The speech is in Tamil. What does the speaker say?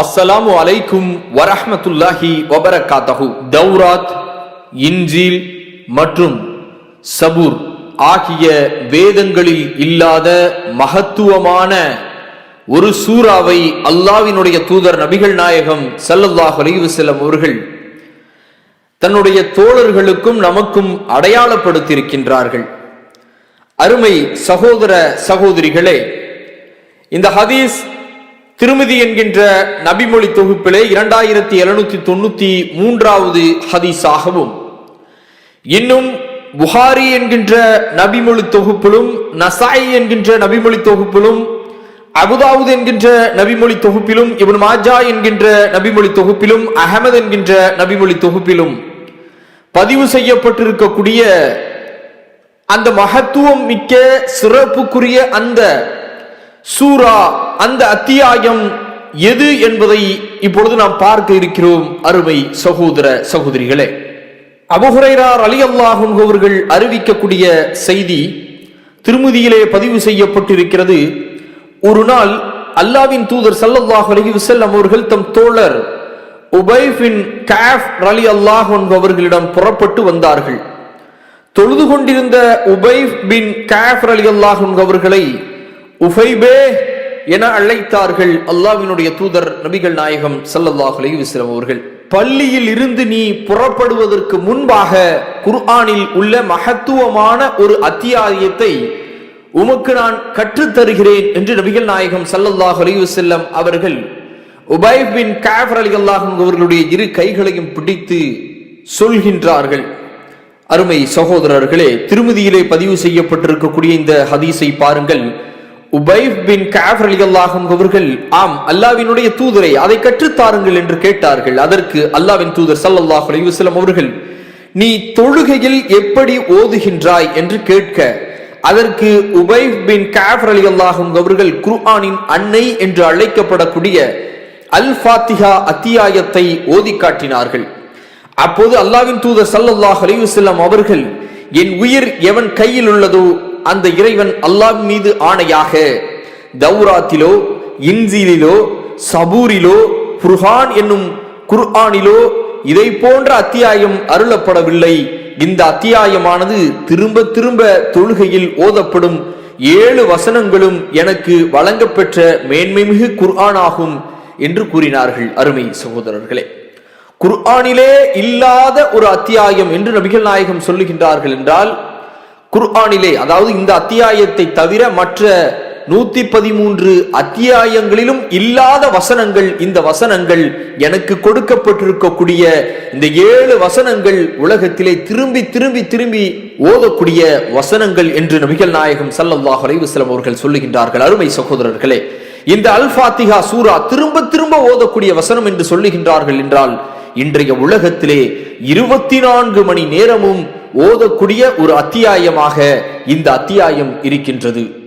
அஸ்ஸலாமு அலைக்கும் வரஹமத்துல்லாஹி வபரகாத்தஹு தௌராத் இன்ஜீல் மற்றும் சபூர் ஆகிய வேதங்களில் இல்லாத மகத்துவமான ஒரு சூறாவை அல்லாவினுடைய தூதர் நபிகள் நாயகம் ஸல்லல்லாஹு அலைஹி அவர்கள் தன்னுடைய தோழர்களுக்கும் நமக்கும் அடையாளப்படுத்தியிருக்கின்றார்கள். அருமை சகோதர சகோதரிகளே இந்த ஹதீஸ் திருமதி என்கின்ற நபிமொழி தொகுப்பிலே இரண்டாயிரத்தி எழுநூத்தி தொண்ணூத்தி மூன்றாவது ஹதீஸாகவும் இன்னும் புகாரி என்கின்ற நபிமொழி தொகுப்பிலும் நசாய் என்கின்ற நபிமொழி தொகுப்பிலும் அபுதாவுத் என்கின்ற நபிமொழி தொகுப்பிலும் இவன் மாஜா என்கின்ற நபிமொழி தொகுப்பிலும் அகமது என்கின்ற நபிமொழி தொகுப்பிலும் பதிவு செய்யப்பட்டிருக்கக்கூடிய அந்த மகத்துவம் மிக்க சிறப்புக்குரிய அந்த சூரா அந்த அத்தியாயம் எது என்பதை இப்பொழுது நாம் பார்க்க இருக்கிறோம் அருமை சகோதர சகோதரிகளே. அபுஹுரைரார் அலி அல்லாஹும் அவர்கள் அறிவிக்கக்கூடிய செய்தி திருமதியிலே பதிவு செய்யப்பட்டிருக்கிறது. ஒரு நாள் அல்லாவின் தூதர் ஸல்லல்லாஹு அலி வசல்லம் அவர்கள் தம் தோழர் உபைஃபின் காஃப் அலி அல்லாஹ் அவர்களிடம் புறப்பட்டு வந்தார்கள். தொழுது கொண்டிருந்த உபைஃப் பின் காஃப் அலி அல்லாஹ் அவர்களை உஃபைபே என அழைத்தார்கள் அல்லாஹ்வினுடைய தூதர் நபிகள் நாயகம் ஸல்லல்லாஹு அலைஹி அவர்கள். பள்ளியில் இருந்து நீ புறப்படுவதற்கு முன்பாக குர்ஆனில் உள்ள மகத்துவமான ஒரு அத்தியாயத்தை உமக்கு நான் கற்றுத்தருகிறேன் என்று நபிகள் நாயகம் சல்லல்லாஹ் அலைஹி அவர்கள் உபைப் பின் காஃப் அலி அல்லாஹும் அவர்களுடைய இரு கைகளையும் பிடித்து சொல்கின்றார்கள். அருமை சகோதரர்களே திருமதியிலே பதிவு செய்யப்பட்டிருக்கக்கூடிய இந்த ஹதீஸை பாருங்கள். உபைப் பின் காஃப் அலியல்லாகும் அவர்கள் ஆம் அல்லாவினுடைய தூதரை அதை கற்றுத்தாருங்கள் என்று கேட்டார்கள். அதற்கு அல்லாவின் தூதர் சல்லல்லாஹ் அலிவசலம் அவர்கள் நீ தொழுகையில் எப்படி ஓதுகின்றாய்? என்று கேட்க அதற்கு உபைப் பின் காஃப் அலியல்லாகும் அவர்கள் குர்ஆனின் அன்னை என்று அழைக்கப்படக்கூடிய அல் ஃபாத்திஹா அத்தியாயத்தை ஓதி காட்டினார்கள். அப்போது அல்லாவின் தூதர் சல்லல்லாஹ் அலைஹி அவர்கள் என் உயிர் எவன் கையில் உள்ளதோ அந்த இறைவன் அல்லாஹ் மீது ஆணையாக தௌராத்திலோ இன்ஜீலிலோ சபூரிலோ புர்ஹான் என்னும் குர்ஆனிலோ இதை போன்ற அத்தியாயம் அருளப்படவில்லை. இந்த அத்தியாயமானது திரும்ப திரும்ப தொழுகையில் ஓதப்படும் ஏழு வசனங்களும் எனக்கு வழங்கப்பெற்ற மேன்மைமிகு குர்ஆனாகும் என்று கூறினார்கள் அருமை சகோதரர்களே. குர்ஆனிலே இல்லாத ஒரு அத்தியாயம் என்று நபிகள் நாயகம் சொல்லுகின்றார்கள் என்றால் குர்ஆனிலே அதாவது இந்த அத்தியாயத்தை தவிர மற்ற நூத்தி பதிமூன்று அத்தியாயங்களிலும் இல்லாத வசனங்கள் இந்த வசனங்கள் எனக்கு கொடுக்கப்பட்டிருக்கக்கூடிய இந்த ஏழு வசனங்கள் உலகத்திலே திரும்பி திரும்பி திரும்பி ஓதக்கூடிய வசனங்கள் என்று நபிகள் நாயகம் சல்லல்லாஹ் அலைஹி அவர்கள் சொல்லுகின்றார்கள். அருமை சகோதரர்களே இந்த அல்ஃபாத்திஹா சூரா திரும்ப திரும்ப ஓதக்கூடிய வசனம் என்று சொல்லுகின்றார்கள் என்றால் இன்றைய உலகத்திலே இருபத்தி நான்கு மணி நேரமும் ஓதக்கூடிய ஒரு அத்தியாயமாக இந்த அத்தியாயம் இருக்கின்றது.